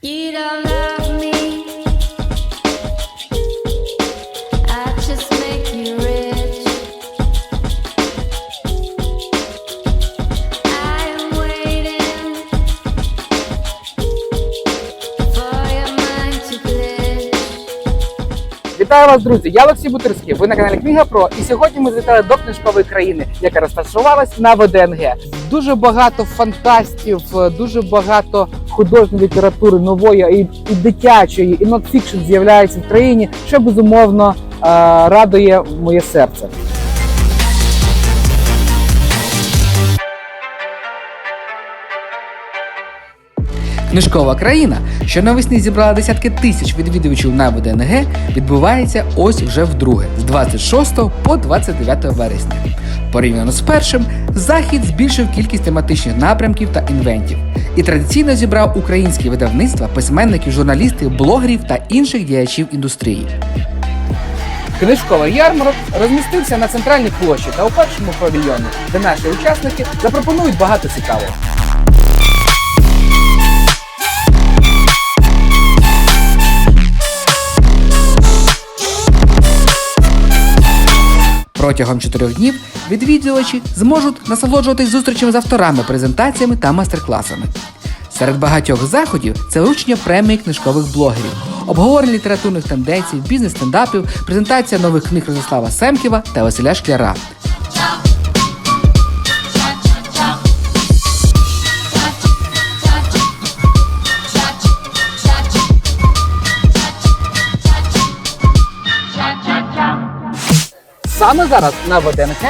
You don't love Вітаю вас, друзі! Я Олексій Бутирський. Ви на каналі Книга Про. І сьогодні ми злітали до книжкової країни, яка розташувалась на ВДНГ. Дуже багато фантастів, дуже багато художньої літератури нової і, і дитячої, і нонфікшн з'являється в країні, що безумовно е, радує моє серце. Книжкова країна, що навесні зібрала десятки тисяч відвідувачів на ВДНГ, відбувається ось вже вдруге з 26 по 29 вересня. Порівняно з першим, захід збільшив кількість тематичних напрямків та інвентів і традиційно зібрав українські видавництва, письменників, журналістів, блогерів та інших діячів індустрії. Книжковий ярмарок розмістився на центральній площі та у першому павільйоні, де наші учасники запропонують багато цікавого. Протягом чотирьох днів відвідувачі зможуть насолоджуватись зустрічами з авторами, презентаціями та майстер-класами. Серед багатьох заходів це вручення премії книжкових блогерів, обговорення літературних тенденцій, бізнес-стендапів, презентація нових книг Ростислава Семківа та Василя Шкляра. Саме зараз на ВДНХ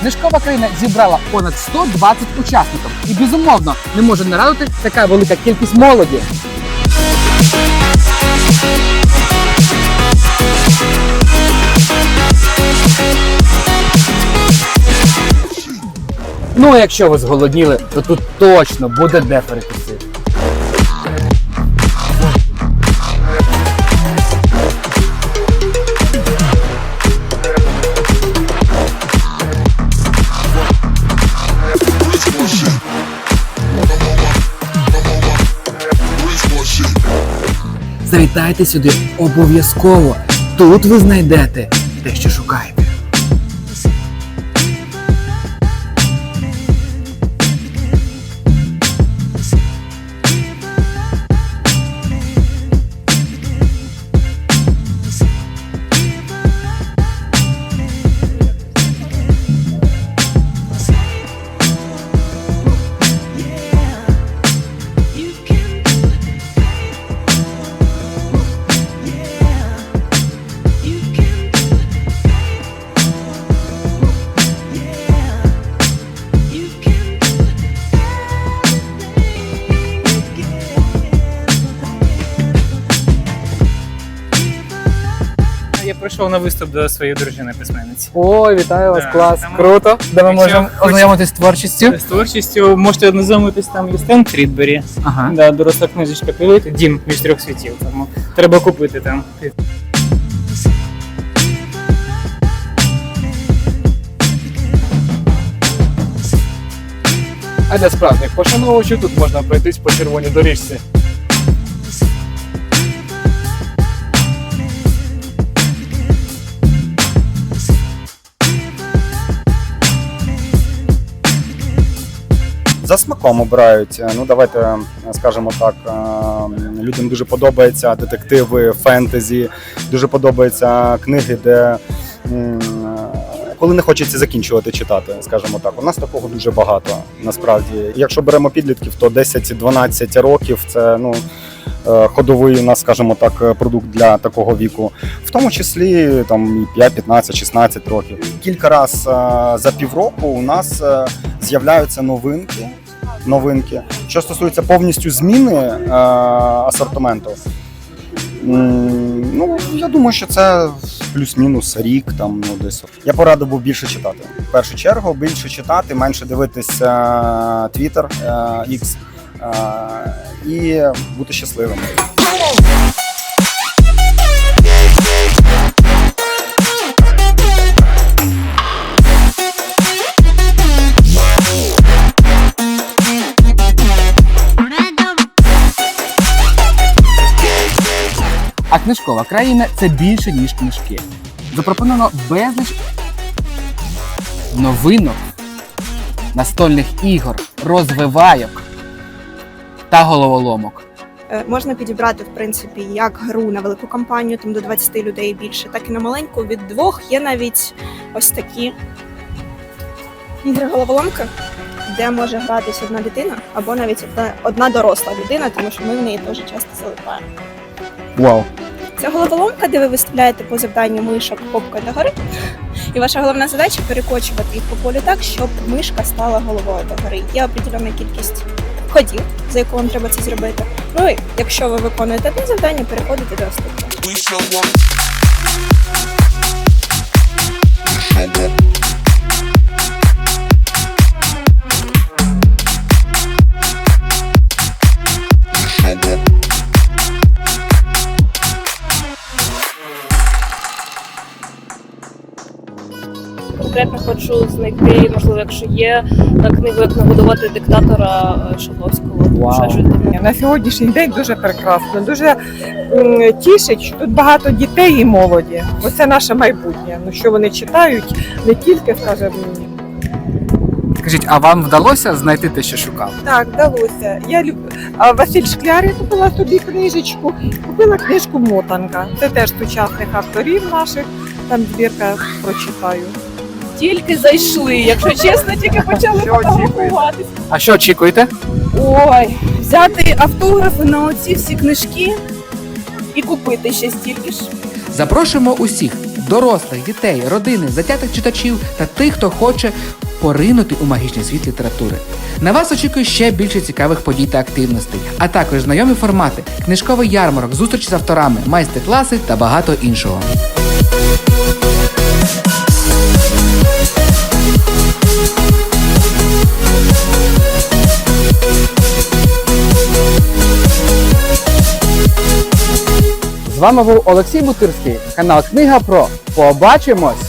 книжкова країна зібрала понад 120 учасників. І безумовно не може не радувати така велика кількість молоді. Ну, а якщо ви зголодніли, то тут точно буде де перекусити. Завітайте сюди обов'язково. Тут ви знайдете те, що шукаєте. Прийшов на виступ до своєї дружини письменниці. Ой, вітаю вас, Да, клас, тому- круто. Де ми Якщо можемо ознайомитись з творчістю. З творчістю можете ознайомитись там є стенд Трідбері. Ага. Да, доросла книжечка «Привіт», Дім між трьох світів. Тому треба купити там. А для справжніх пошановувачів тут можна пройтись по червоній доріжці. Смаком обирають. Ну давайте е, скажемо так. е, Людям дуже подобаються детективи, фентезі, дуже подобаються книги, де е, коли не хочеться закінчувати читати, скажімо так. У нас такого дуже багато насправді. Якщо беремо підлітків, то 10-12 років це ну. е, Ходовий у нас, скажімо так, е, продукт для такого віку, в тому числі там і 5, 15, 16 років. Кілька разів за півроку у нас е, з'являються новинки. Новинки, що стосується повністю зміни е, асортименту. Ну, я думаю, що це плюс-мінус рік. Там ну десь я порадив був більше читати. В першу чергу більше читати, менше дивитися Twitter, е, X е, і бути щасливим. Книжкова країна це більше, ніж книжки. Запропоновано безліч новинок, настольних ігор, розвивайок та головоломок. Е, Можна підібрати в принципі як гру на велику кампанію, там до 20 людей більше, так і на маленьку від двох є навіть ось такі ігри головоломки, де може гратись одна дитина або навіть одна, одна доросла людина, тому що ми в неї теж часто залипаємо. Вау! Це головоломка, де ви виставляєте по завданню мишок попкою догори. І ваша головна задача перекочувати їх по полю так, щоб мишка стала головою догори. Є определена кількість ходів, за яку вам треба це зробити. Ну і якщо ви виконуєте одне завдання, переходите до наступного. Конкретно хочу знайти, можливо, якщо є на книгу, як нагодувати диктатора е, таке. На сьогоднішній день дуже прекрасно, дуже м, тішить, що тут багато дітей і молоді. Оце наше майбутнє. Ну що вони читають не тільки, скажімо, Скажіть, а вам вдалося знайти те, що шукав? так, вдалося. Я люб... а Василь Шкляр я купила собі книжечку, купила книжку Мотанка. Це теж сучасних авторів наших. Там збірка прочитаю. Тільки зайшли, якщо чесно, тільки почали Що фотографуватися. А що очікуєте? Ой, взяти автографи на оці всі книжки і купити ще стільки ж. Запрошуємо усіх дорослих, дітей, родини, затятих читачів та тих, хто хоче поринути у магічний світ літератури. На вас очікує ще більше цікавих подій та активностей, а також знайомі формати, книжковий ярмарок, зустрічі з авторами, майстер-класи та багато іншого. З вами був Олексій Бутирський, канал Книга Про. Побачимось!